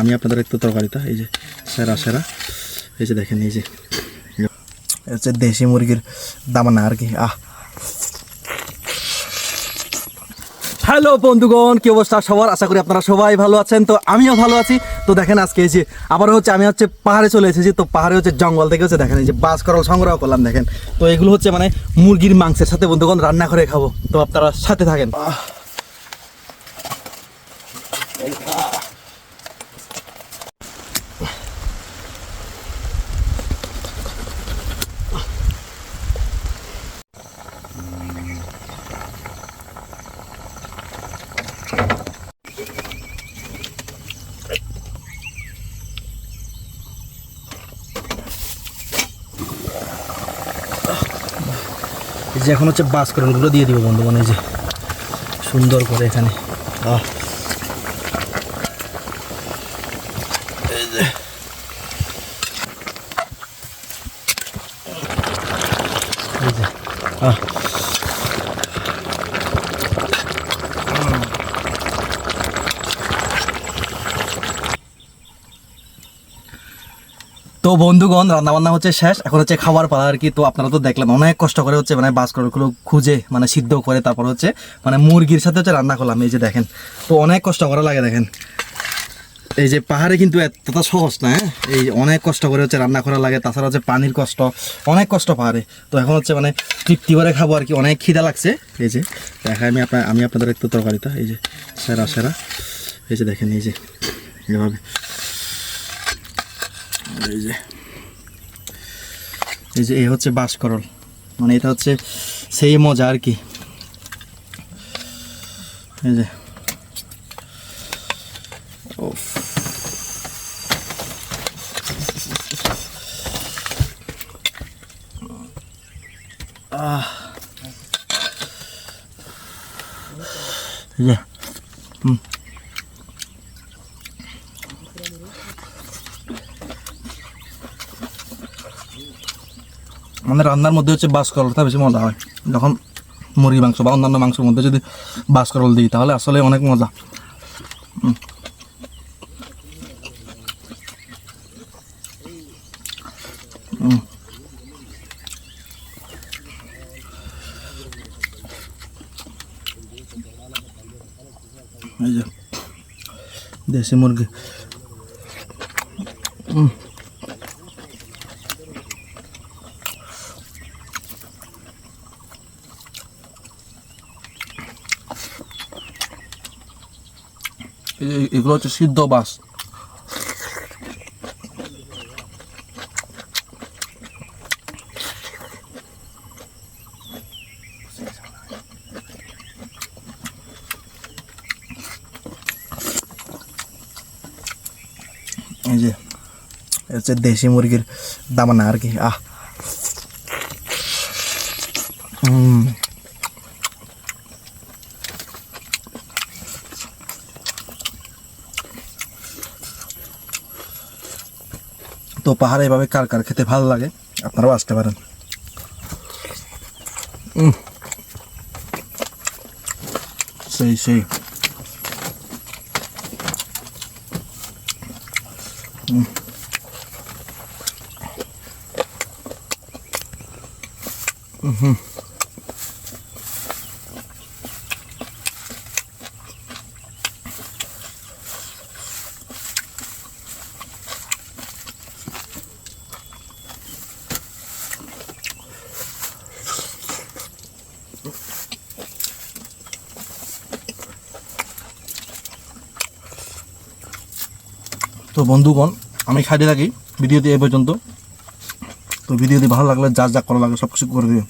আমি আপনাদের একটু তরকারিটা এই যে সেরা সেরা। এই যে দেখেন, এই যে। হচ্ছে দেশি মুরগির দামানা আর কি, আহ। হ্যালো বন্ধুগণ, কি অবস্থা সবার? আশা করি আপনারা সবাই ভালো আছেন। তো আমিও ভালো আছি। তো দেখেন আজকে এই যে আবার হচ্ছে, আমি হচ্ছে পাহাড়ে চলে এসেছি। তো পাহাড়ে হচ্ছে জঙ্গল থেকে হচ্ছে দেখেন, এই যে বাস করল সংগ্রহ করলাম, দেখেন। তো এগুলো হচ্ছে মানে মুরগির মাংসের সাথে বন্ধুগণ রান্না করে খাব। তো আপনারা সাথে থাকেন। এই যে এখন হচ্ছে বাসকরণগুলো দিয়ে দিব বন্ধু এই যে সুন্দর করে এখানে। আহ যে এই যে আহ তো বন্ধুগণ রান্না বান্না হচ্ছে শেষ। এখন হচ্ছে খাবার পালা আর কি। তো আপনারা তো দেখলেন, অনেক কষ্ট করে হচ্ছে মানে বাসকরগুলো খুঁজে মানে সিদ্ধ করে তারপর হচ্ছে মানে মুরগির সাথে হচ্ছে রান্না করলাম, এই যে দেখেন। তো অনেক কষ্ট করা লাগে দেখেন। এই যে পাহাড়ে কিন্তু এতটা সহজ না হ্যাঁ? এই অনেক কষ্ট করে হচ্ছে রান্না করা লাগে, তাছাড়া হচ্ছে পানির কষ্ট, অনেক কষ্ট পাহাড়ে। তো এখন হচ্ছে মানে তৃপ্তি করে খাব আর কি, অনেক খিদা লাগছে। এই যে দেখা আমি আপনার আমি আপনাদের একটু তরকারিটা, এই যে, সেরা সেরা। এই যে দেখেন, এই যে, এভাবে। এই যে। এই যে, এই হচ্ছে বাসকরল মানে এটা হচ্ছে সেই মজা আর কি। এই যে। উফ। আহ। মানে রান্নার মধ্যে হচ্ছে বাস করলটা বেশি মজা হয়। যখন মুরগি মাংস বা অন্যান্য মাংসের মধ্যে যদি বাস করল দিই, তাহলে আসলে অনেক মজা। এই যে দেশি মুরগি। হুম। এগুলো হচ্ছে সিদ্ধ বাস এই যে এটা হচ্ছে দেশি মুরগির দামানা আর কি আহ হুম তো পাহাড়ে এভাবে কার কার খেতে ভালো লাগে আপনারাও আসতে পারেন উম। সেই সেই উম। উহুম। তো বন্ধুগণ, আমি খাইতে থাকি। ভিডিওটি এ পর্যন্ত। তো ভিডিওটি ভালো লাগলে যা যা করা লাগে সব কিছু করে দিও।